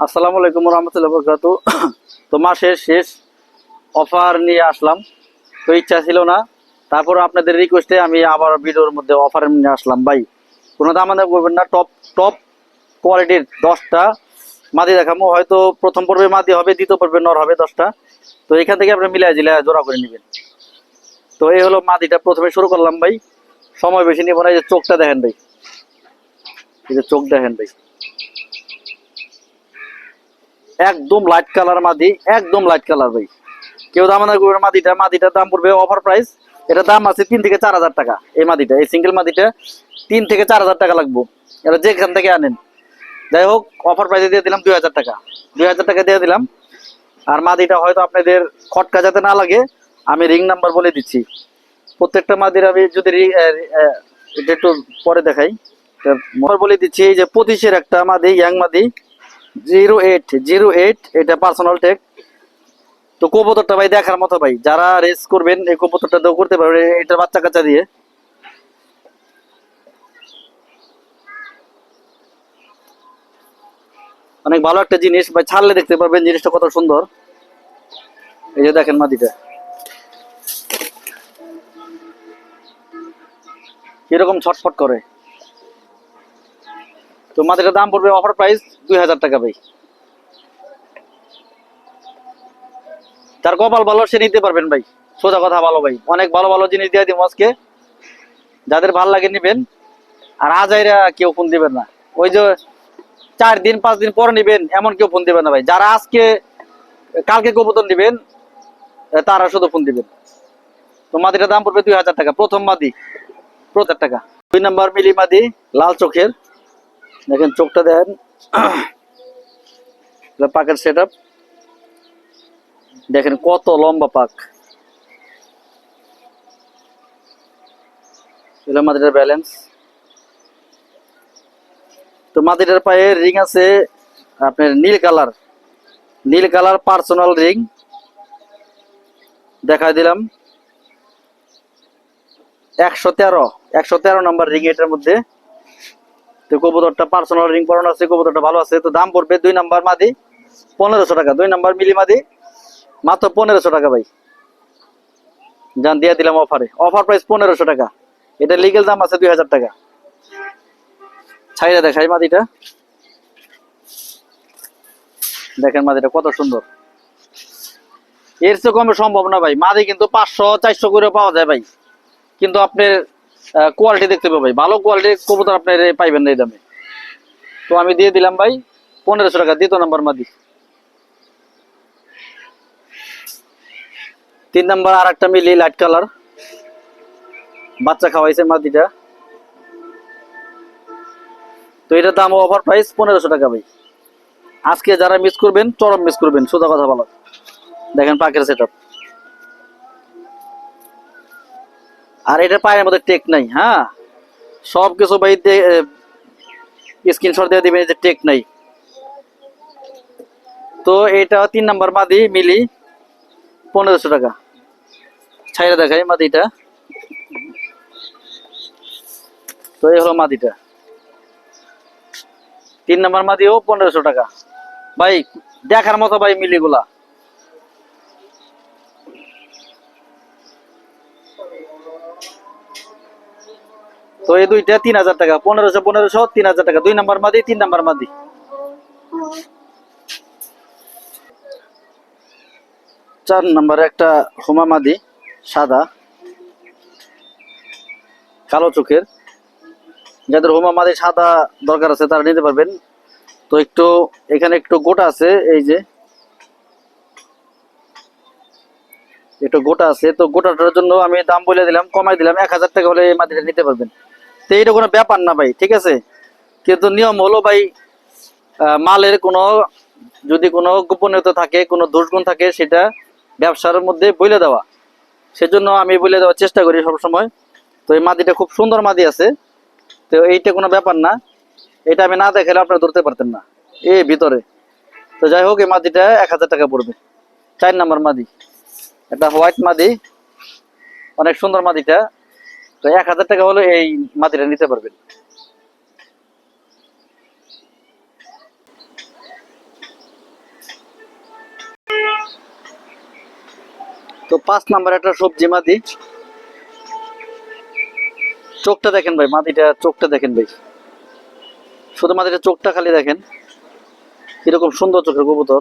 আসসালামু আলাইকুম রহমতুল্লাহ বরকাত তো মাসের শেষ অফার নিয়ে আসলাম। তো ইচ্ছা ছিল না। তারপর আপনাদের রিকোয়েস্টে আমি আবার ভিডিওর মধ্যে অফার নিয়ে আসলাম। ভাই, কোনো দাম আমাদের করবেন না। টপ টপ কোয়ালিটির দশটা মাদি দেখাবো। হয়তো প্রথম পর্বে মাদি হবে, দ্বিতীয় পর্বে নর হবে দশটা। তো এখান থেকে আপনি মিলাই জিলে জোড়া করে নেবেন। তো এই হলো মাদিটা। প্রথমে শুরু করলাম ভাই। সময় বেশি নিব না। এই যে চোখটা দেখেন ভাই। এই যে চোখ দেখেন ভাই। একদম লাইট কালার মাদি, একদম লাইট কালার ভাই। কেউ দাম না করবে, মাদিটা মাদিটার দাম পড়বে অফার প্রাইস এটা দাম আছে তিন থেকে চার হাজার টাকা, এই মাদিটা, এই সিঙ্গেল মাদিটা। তিন থেকে চার হাজার টাকা লাগবো। এটা যেখান থেকে আনেন। যাই হোক অফার প্রাইসে দিয়ে দিলাম দুই হাজার টাকা। দুই হাজার টাকা দিয়ে দিলাম। আর মাদিটা হয়তো আপনাদের খটকা যাতে না লাগে, আমি রিং নাম্বার বলে দিচ্ছি। প্রত্যেকটা মাদির আমি যদি এটা একটু পরে দেখাই। বলে দিচ্ছি, এই যে পঁচিশের একটা মাদি ইয়াং মাদি। জিরো এইট জিরো এইট, এটা পার্সোনাল টেক তো কবুতরটা ভাই দেখার মতো ভাই, যারা রেস করবেন, এই কবুতরটা তো করতে পারবে এটা বাচ্চা কাচ্চা দিয়ে। অনেক ভালো একটা জিনিস, ভাই ছাড়লে দেখতে পারবেন জিনিসটা কত সুন্দর। এই যে দেখেন মাদিটা কীরকম ছটফট করে। তো মাদিটার দাম পড়বে অফার প্রাইস দুই হাজার টাকা ভাই। যার কপাল ভালো, সে নিতে পারবেন ভাই। সোজা কথা ভালো ভাই। অনেক ভালো ভালো জিনিস দিয়ে দিব আজকে। যাদের ভালো লাগে নিবেন। আর আজাইরা কেউ ফোন দিবেন না। ওই যে চার দিন, পাঁচ দিন পরে নিবেন, এমন কেউ ফোন দিবেন না ভাই। যারা আজকে, কালকে কবুতর নিবেন তারা শুধু ফোন দিবেন। তো মাদিটার দাম পড়বে দুই হাজার টাকা। প্রথম মাদি প্রচার টাকা। দুই নাম্বার মিলি মাদি, লাল চোখের। দেখেন, চোখটা দেখেন। পাকের সেট দেখেন, কত লম্বা পাক। মাদিটার ব্যালেন্স তো মাদিটার পায়ে রিং আছে আপনার নীল কালার নীল কালার পার্সোনাল রিং দেখাই দিলাম। একশো তেরো একশো তেরো নম্বর রিং এটার মধ্যে। তো কবুতরটা পার্সোনাল রিং পরানো আছে, কবুতরটা ভালো আছে। তো দাম পড়বে দুই নাম্বার মাদি, পনেরোশো টাকা, দুই নাম্বার মিলি মাদি, মাত্র পনেরোশো টাকা ভাই। যান দিয়ে দিলাম অফারে অফার প্রাইস পনেরোশো টাকা। এটা লিগেল দাম আছে দুই হাজার টাকা। ছাইরা দেখাই মাদিটা। দেখেন মাদিটা কত সুন্দর। এর চেয়ে কমে সম্ভব না ভাই। মাদি কিন্তু পাঁচশো, চারশো করে পাওয়া যায় ভাই। কিন্তু আপনার কোয়ালিটি দেখতে পাবেন ভাই। ভালো কোয়ালিটির কবুতর আপনি পাইবেন না এই দামে। তো আমি দিয়ে দিলাম ভাই, পনেরোশো টাকা, দ্বিতীয় নাম্বার মাদি। তিন নাম্বার আর একটা মিলি লাইট কালার বাচ্চা খাওয়াইছে মাদিটা। তো এটার দাম অফার প্রাইস পনেরোশো টাকা ভাই। আজকে যারা মিস করবেন, চরম মিস করবেন, সোজা কথা বলো। দেখেন পাকের সেট আর এটা পায়ের মধ্যে টেক নাই হ্যাঁ? সব কিছু ভাই স্ক্রিনশট দিয়ে দিবেন যে টেক নাই। তো এটা তিন নাম্বার মাদি, মিলি, পনেরোশো টাকা। ছাইরা দেখাই মাদিটা। তো এই হলো মাদিটা। তিন নাম্বার মাদিও পনেরোশো টাকা। ভাই, দেখার মতো ভাই মিলিগুলা। তো এই দুইটা তিন হাজার টাকা, পনেরোশো পনেরোশো, তিন হাজার টাকা। দুই নাম্বার মাদি, তিন নাম্বার মাদি। চার নাম্বারে একটা হোমা মাদি, সাদা, কালো চোখের। যাদের হোমা মাদি সাদা দরকার আছে, তারা নিতে পারবেন। তো একটু, এখানে একটু গোটা আছে, এই যে। একটু গোটা আছে, তো গোটাটার জন্য আমি দাম বলে দিলাম, কমাই দিলাম, এক হাজার টাকা হলে এই মাটিটা নিতে পারবেন। তো এইটা কোনো ব্যাপার না ভাই, ঠিক আছে? কিন্তু নিয়ম হলো ভাই মালের কোনো, যদি কোনো গোপনীয়তা থাকে, কোনো দোষগুণ থাকে, সেটা ব্যবসার মধ্যে বলে দেওয়া। সেজন্য আমি বলে দেওয়ার চেষ্টা করি সবসময়। তো এই মাদিটা খুব সুন্দর মাদি আছে, তো এইটা কোনো ব্যাপার না। এটা আমি না দেখালে আপনারা ধরতে পারতেন না এ ভিতরে। তো যাই হোক, এই মাদিটা এক হাজার টাকা পড়বে, চার নাম্বার মাদি এটা হোয়াইট মাদি, অনেক সুন্দর মাদিটা, তো এক হাজার টাকা হলে এই মাদিটা নিতে পারবেন। তো পাঁচ নাম্বার একটা সবজি মাদি। চোখটা দেখেন ভাই, মাদিটা চোখটা দেখেন ভাই। শুধু মাদিটা চোখটা খালি দেখেন। এরকম সুন্দর চোখের কবুতর।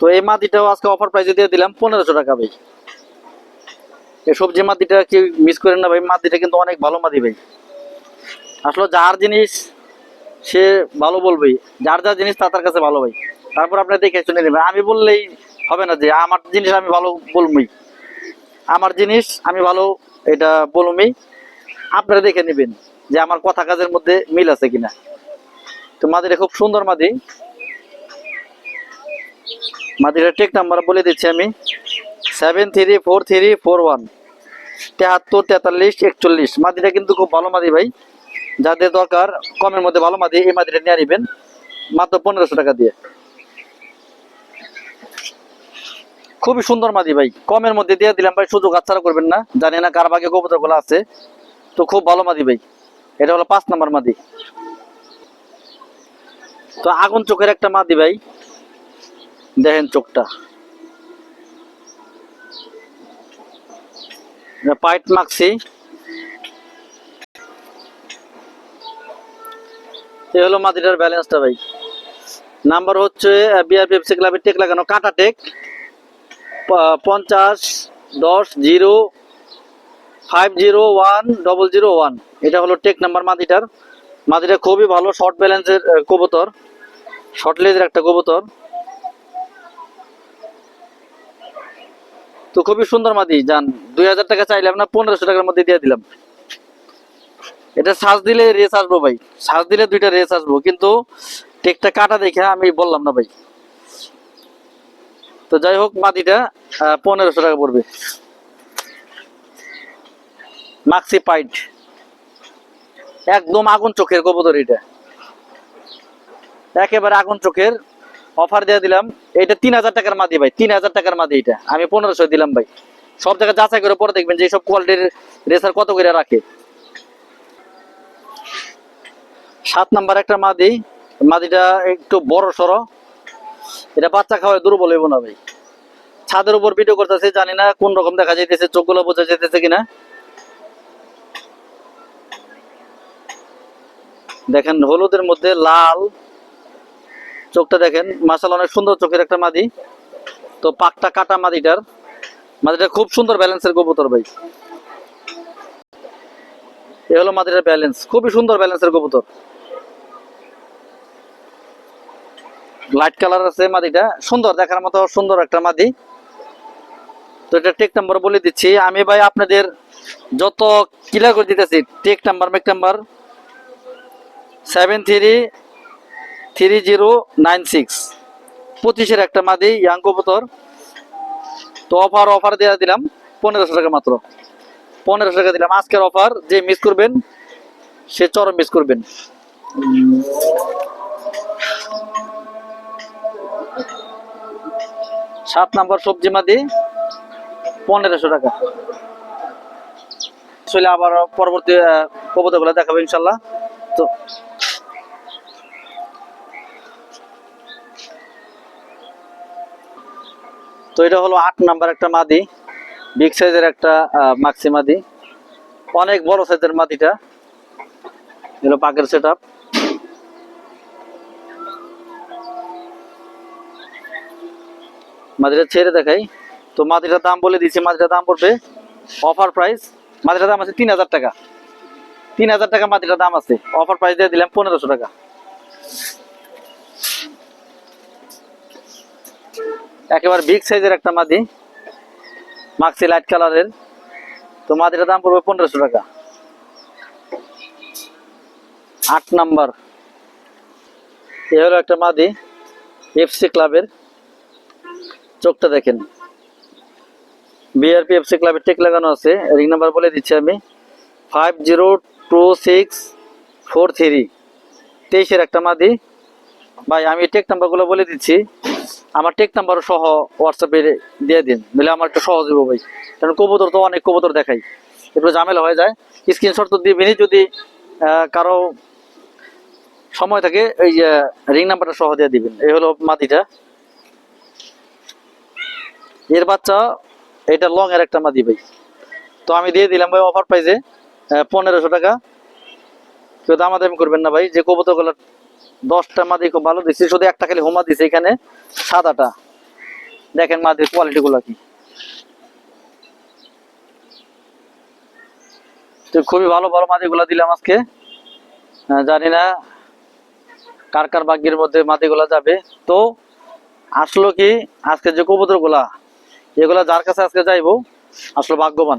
তো এই মাদিটাও আজকে অফার প্রাইসে দিয়ে দিলাম পনেরোশো টাকা ভাই। এই সবজি মাদিটা কি মিস করেন না ভাই মাদিটা কিন্তু অনেক ভালো মাদি ভাই। আসলে যার জিনিস সে ভালো বলবেই যার যার জিনিস তার কাছে ভালো ভাই। তারপর আপনার দেখে শুনে নেবেন। আমি বললেই হবে না যে আমার জিনিস আমি ভালো বলবই। আমার জিনিস আমি ভালো এটা বলবই। আপনারা দেখে নেবেন যে আমার কথা কাজের মধ্যে মিল আছে কিনা। তো মাদিটা খুব সুন্দর মাদি মাদিটা টেক নাম্বার বলে দিচ্ছি আমি। Seven three four three four one তেহাত্তর, তেতাল্লিশ, একচল্লিশ। মাদিটা কিন্তু খুব ভালো মাদি ভাই। যাদের দরকার, কমের মধ্যে ভালো মাদি, এই মাদিটা নিয়ে নিবেন। মাত্র পনেরোশো টাকা দিয়ে। খুবই সুন্দর মাদি ভাই। কমের মধ্যে দিয়ে দিলাম ভাই, সুযোগ হাতছাড়া করবেন না। জানি না কার ভাগে কবুতরগুলো আছে। তো খুব ভালো মাদি ভাই। এটা হলো পাঁচ নাম্বার মাদি। তো আগুন চোখের একটা মাদি ভাই। দেখেন চোখটা। পাইট মাখছি। এই হলো মাদিটার ব্যালেন্সটা ভাই। নাম্বার হচ্ছে বিআরপি এফসি ক্লাবের টেক লাগানো কাটা টেক। পঞ্চাশ, দশ, zero five zero one double zero one এটা হলো টেক নাম্বার মাদিটার মাদিটা খুবই ভালো শর্ট ব্যালেন্সের কবুতর। শর্ট লেজের একটা কবুতর। তো খুবই সুন্দর মাদি যান দুই হাজার টাকা চাইলাম না পনেরোশো টাকার মধ্যে দিয়ে দিলাম। এটা সাজ দিলে রেস আসব ভাই। সাজ দিলে দুইটা রেস আসব, কিন্তু টেকটা কাটা দেখে আমি বললাম না ভাই। তো যাই হোক, মাদিটা পনেরোশো টাকা পড়বে। মাক্সি পাইট। একদম আগুন চোখের কবুতর এটা। একেবারে আগুন চোখের অফার দিয়ে দিলাম। এটা তিন হাজার টাকার মাদি ভাই, তিন হাজার টাকার মাদি এটা আমি পনেরোশো দিলাম ভাই। সব জায়গায় যাচাই করে পরে দেখবেন যে এইসব কোয়ালিটির রেসার কত করে রাখে। সাত নাম্বার একটা মাদি। মাদিটা একটু বড় সড়ো। এটা বাচ্চা খাওয়ায় দুর্বল হইব না ভাই। ছাদের উপর ভিডিও করতেছে, জানি না কোন রকম দেখা যাইতেছে, চোখগুলো বোঝা যাইতেছে কিনা। দেখেন হলুদের মধ্যে লাল চোখটা দেখেন মাসাল অনেক সুন্দর চোখের একটা মাদি। তো পাকটা কাটা মাদিটার। মাদিটা খুব সুন্দর ব্যালেন্সের কবুতর ভাই। এ হলো মাদিটার ব্যালেন্স, খুবই সুন্দর ব্যালেন্সের কবুতর। লাইট কালার আছে মাদিটা, সুন্দর, দেখার মতো সুন্দর একটা মাদি। তো এটা টেক নাম্বার বলে দিচ্ছি। আমি ভাই আপনাদের যত ক্লিয়ার করে দিতেছি, take number make number seven three three zero nine six. পঁচিশের একটা মাদি ইয়াং কবুতর। তো অফার অফার দেওয়া দিলাম পনেরোশো টাকা মাত্র। পনেরোশো টাকা দিলাম। আজকের অফার যে মিস করবেন, সে চরম মিস করবেন। সাত নাম্বার সবজি মাদি, পনেরোশো টাকা। আসলে আবার পরবর্তী কবুতরগুলো দেখাবো ইনশাল্লাহ। তো তো এটা হলো আট নাম্বার একটা মাদি বিগ সাইজের একটা মাক্সি মাদি। অনেক বড় সাইজের মাদিটা। এগুলো পাকের সেট মাদিটা ছেড়ে দেখাই। তো মাদিটার দাম বলে দিচ্ছি মাদিটার দাম পড়বে অফার প্রাইস মাদিটার দাম আছে তিন হাজার টাকা। তিন হাজার টাকা মাদিটার দাম আছে। অফার প্রাইস দিয়ে দিলাম পনেরোশো টাকা। একেবারে বিগ সাইজের একটা মাদি। মাক্সি লাইট কালারের তো মাদিটার দাম পড়বে পনেরোশো টাকা। আট নাম্বার। এ হলো একটা মাদি এফসি ক্লাবের চোখটা দেখেন। বিআরপি এফসি ক্লাবের টেক লাগানো আছে। রিং নাম্বার বলে দিচ্ছি আমি। Five zero two six four three তেইশের একটা মাদি। ভাই, আমি টেক নাম্বারগুলো বলে দিচ্ছি। আমার টেক নাম্বারও সহ হোয়াটসঅ্যাপে দিয়ে দিন দিলে আমার একটু সহজ হবে ভাই। কারণ কবুতর তো অনেক কবুতর দেখাই। একটু ঝামেলা হয়ে যায়। স্ক্রিনশট তো দিবেনই যদি কারও সময় থাকে, এই যে রিং নাম্বারটা সহ দিয়ে দিবেন। এই হলো মাদিটা এর বাচ্চা, এটা লং এর একটা মাদি ভাই। তো আমি দিয়ে দিলাম ভাই অফার প্রাইজে পনেরোশো টাকা। কেউ দামাদামি করবেন না ভাই, যে কবুতরগুলো দশটা মাদি খুব ভালো দিচ্ছি শুধু একটা খালি হোমা দিছে এখানে, সাদাটা। দেখেন মাদির কোয়ালিটি গুলো কি। তো খুবই ভালো ভালো মাদিগুলা দিলাম আজকে। জানি না কার কার ভাগ্যের মধ্যে মাদিগুলা যাবে। তো আসলো কি, আজকে যে কবুতরগুলা এগুলা যার কাছে আজকে যাইবো, আসলে ভাগ্যবান।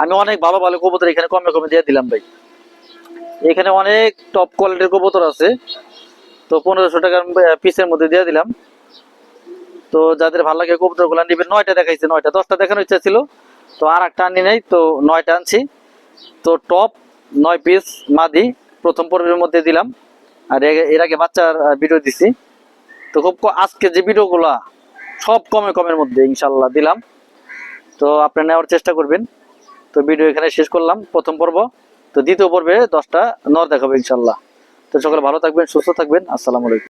আমি অনেক ভালো ভালো কবুতর এখানে কমে কমে দিয়ে দিলাম ভাই। এখানে অনেক টপ কোয়ালিটির কবুতর আছে। তো পনেরোশো টাকার পিসের মধ্যে দিয়ে দিলাম। তো যাদের ভালো লাগে কবুতরগুলা নিবেন নয়টা দেখাইছে, নয়টা। দশটা দেখানোর ইচ্ছা ছিল, তো আর একটা আনি নাই, তো নয়টা আনছি। তো টপ নয় পিস মাদি, প্রথম পর্বের মধ্যে দিলাম। আর এর আগে বাচ্চার ভিডিও দিছি। তো খুব আজকে যে ভিডিওগুলা সব কমে কমের মধ্যে ইনশাল্লাহ দিলাম। তো আপনি নেওয়ার চেষ্টা করবেন। তো ভিডিও এখানে শেষ করলাম, প্রথম পর্ব। তো দ্বিতীয় পর্বে দশটা নর দেখাবো ইনশাল্লাহ। তো সকলে ভালো থাকবেন, সুস্থ থাকবেন। আসসালামু আলাইকুম।